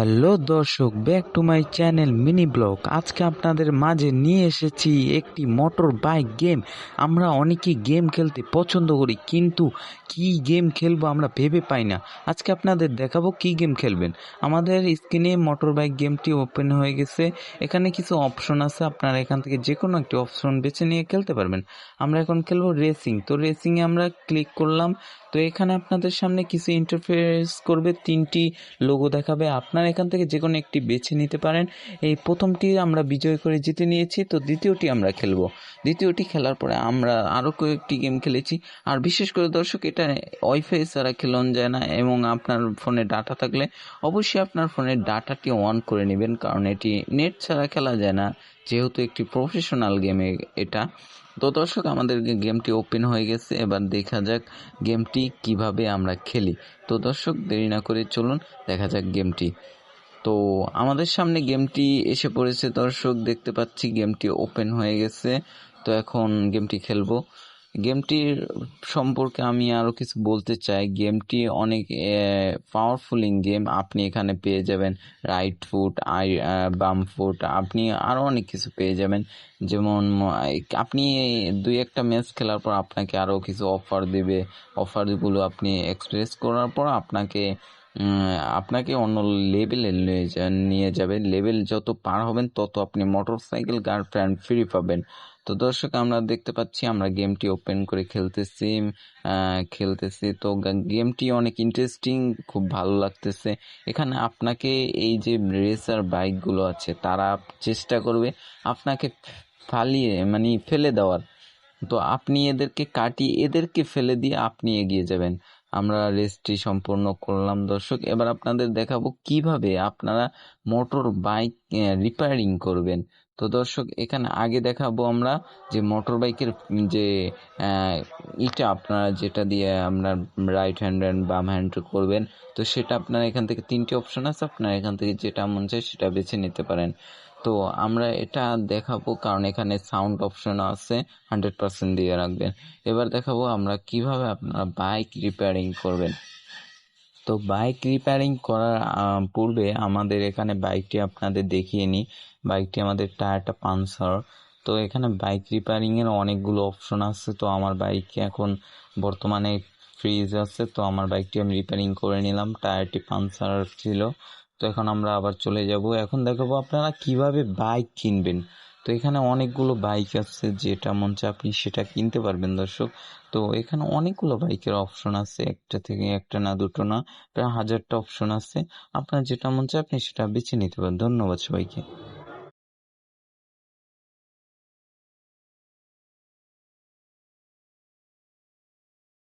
Hello দর্শক back to my channel mini blog আজকে আপনাদের মাঝে নিয়ে এসেছি একটি মোটর বাইক গেম আমরা অনেকেই গেম খেলতে পছন্দ করি, কিন্তু কি গেম খেলব আমরা ভেবে পাই না। আজকে আপনাদের দেখাবো কি গেম খেলবেন। আমাদের স্ক্রিনে মোটর বাইক গেমটি ওপেন হয়ে গেছে। এখানে কিছু অপশন আছে, আপনারা এখান থেকে যে কোনো একটি অপশন বেছে নিয়ে খেলতে পারবেন। আমরা এখন খেলব রেসিং তো রেসিংয়ে আমরা ক্লিক করলাম। তো এখানে আপনাদের সামনে কিছু ইন্টারফেস করবে, তিনটি লোগো দেখাবে। আপনারা এখান থেকে যে কোনো একটি বেছে নিতে পারেন। এই প্রথমটি আমরা বিজয় করে জিতে নিয়েছি, তো দ্বিতীয়টি আমরা খেলব। দ্বিতীয়টি খেলার পরে আমরা আরও কয়েকটি গেম খেলেছি। আর বিশেষ করে দর্শক, এটা ওয়াইফাই ছাড়া খেলন যায় না এবং আপনার ফোনে ডাটা থাকলে অবশ্যই আপনার ফোনের ডাটাটি অন করে নেবেন, কারণ এটি নেট ছাড়া খেলা যায় না, যেহেতু একটি প্রফেশনাল গেম এটা। তো দর্শক, আমাদের গেমটি ওপেন হয়ে গেছে, এবার দেখা যাক গেমটি কীভাবে আমরা খেলি। তো দর্শক, দেরি না করে চলুন, দেখা যাক গেমটি। তো আমাদের সামনে গেমটি এসে পড়েছে। দর্শক, দেখতে পাচ্ছি গেমটি ওপেন হয়ে গেছে। তো এখন গেমটি খেলব। গেমটির সম্পর্কে আমি আরও কিছু বলতে চাই। গেমটি অনেক পাওয়ারফুলিং গেম আপনি এখানে পেয়ে যাবেন রাইট ফুট আই বাম ফুট আপনি আরও অনেক কিছু পেয়ে যাবেন। যেমন আপনি দুই একটা ম্যাচ খেলার পর আপনাকে আরও কিছু অফার দেবে। অফারগুলো আপনি এক্সপ্রেস করার পর আপনাকে আপনাকে অন্য লেভেলে নিয়ে যাবে লেভেল যত পার হবেন, তত আপনি মোটর সাইকেল গার্লফ্রেন্ড ফ্রি পাবেন। তো দর্শক, আমরা দেখতে পাচ্ছি, আমরা গেমটি ওপেন করে খেলতেছি। খেলতেছি। তো গেমটি অনেক ইন্টারেস্টিং খুব ভালো লাগতেছে। এখানে আপনাকে এই যে রেসার বাইকগুলো আছে, তারা চেষ্টা করবে আপনাকে ফালিয়ে মানে ফেলে দেওয়ার। তো আপনি এদেরকে কাটিয়ে, এদেরকে ফেলে দিয়ে আপনি এগিয়ে যাবেন। আমরা রেসটি সম্পূর্ণ করলাম, দর্শক। এবার আপনাদের দেখাবো কীভাবে আপনারা মোটর বাইক রিপেয়ারিং করবেন। তো দর্শক, এখানে আগে দেখাবো আমরা যে মোটর বাইকের যে ইটা আপনারা যেটা দিয়ে আপনার রাইট হ্যান্ড অ্যান্ড বাম হ্যান্ড করবেন, তো সেটা আপনার এখান থেকে তিনটি অপশন আছে, আপনার এখান থেকে যেটা মন চায় সেটা বেছে নিতে পারেন। তো আমরা এটা দেখাবো, কারণ এখানে সাউন্ড অপশন আছে হান্ড্রেড পার্সেন্ট দিয়ে রাখবেন। এবার দেখাবো আমরা কীভাবে আপনারা বাইক রিপেয়ারিং করবেন। তো বাইক রিপেয়ারিং করার পূর্বে আমাদের এখানে বাইকটি আপনাদের দেখিয়ে নিই। বাইকটি আমাদের টায়ারটা পাঞ্চার তো এখানে বাইক রিপেয়ারিংয়ের অনেকগুলো অপশন আছে। তো আমার বাইকে এখন বর্তমানে ফ্রিজ আছে। তো আমার বাইকটি আমি রিপেয়ারিং করে নিলাম। টায়ারটি পাঞ্চার ছিল। তো এখন আমরা আবার চলে যাব। এখন দেখাবো আপনারা কীভাবে বাইক কিনবেন। তো এখানে অনেকগুলো বাইক আছে, যেটা মন চায় আপনি সেটা কিনতে পারবেন দর্শক। তো এখানে অনেকগুলো বাইকের অপশন আছে, একটা থেকে একটা না, দুটো না, প্রায় হাজারটা অপশন আছে। আপনার যেটা মন চায় আপনি সেটা বেছে নিতে পারেন। ধন্যবাদ সবাইকে।